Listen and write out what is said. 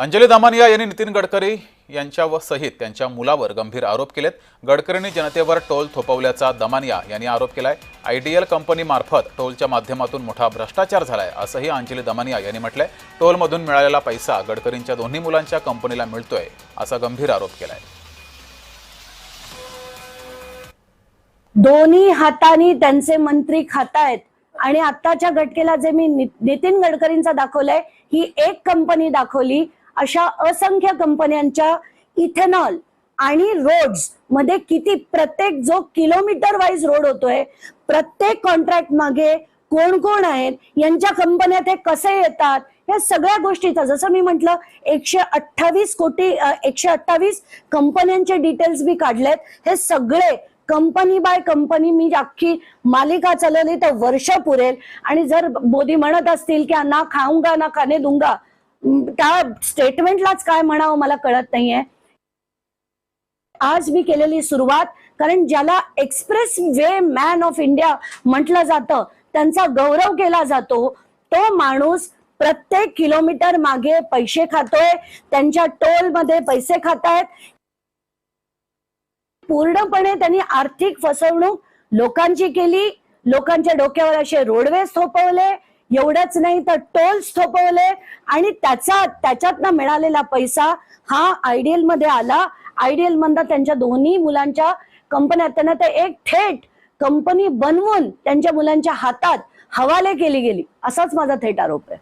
अंजली दामानिया यांनी नितीन गडकरी यांच्या व सहित त्यांच्या मुलावर गंभीर आरोप केलेत. गडकरींनी जनतेवर टोल थोपवल्याचा दमानिया यांनी आरोप केलाय. आयडीएल कंपनीमार्फत टोलच्या माध्यमातून मोठा भ्रष्टाचार झालाय असंही अंजली दमानिया यांनी म्हटलंय. टोलमधून मिळालेला पैसा गडकरींच्या दोन्ही मुलांच्या कंपनीला मिळतोय असा गंभीर आरोप केलाय. दोन्ही हातानी त्यांचे मंत्री खातायत आणि आताच्या घटकेला जे मी नि- नितीन गडकरींचा दाखवलंय ही एक कंपनी दाखवली. अशा असंख्य कंपन्यांच्या इथेनॉल आणि रोड्समध्ये किती प्रत्येक जो किलोमीटर वाईज रोड होतोय प्रत्येक कॉन्ट्रॅक्ट मागे कोण कोण आहेत यांच्या कंपन्या ते कसे येतात या सगळ्या गोष्टीचा जसं मी म्हटलं एकशे अठ्ठावीस कोटी एकशे अठ्ठावीस कंपन्यांचे डिटेल्स मी काढलेत. हे सगळे कंपनी बाय कंपनी मी अख्खी मालिका चालवली तर वर्ष पुरेल. आणि जर मोदी म्हणत असतील की ना खाऊंगा ना खाणे दूंगा त्या स्टेटमेंटलाच काय म्हणावं मला कळत नाहीये. आज मी केलेली सुरुवात कारण ज्याला expressway man of India म्हटलं जातं त्यांचा गौरव केला जातो. तो माणूस प्रत्येक किलोमीटर मागे पैसे खातोय त्यांच्या टोलमध्ये पैसे खातायत. पूर्णपणे त्यांनी आर्थिक फसवणूक लोकांची केली लोकांच्या डोक्यावर असे रोडवेज थोपवले एवढंच नाही तर टोल्स थोपवले आणि त्याचा त्याच्यातनं मिळालेला पैसा हा आयडीएलमध्ये आला. आयडीएल मधनं त्यांच्या दोन्ही मुलांच्या कंपन्या त्यांना ते एक थेट कंपनी बनवून त्यांच्या मुलांच्या हातात हवाले केली गेली. असाच माझा थेट आरोप आहे.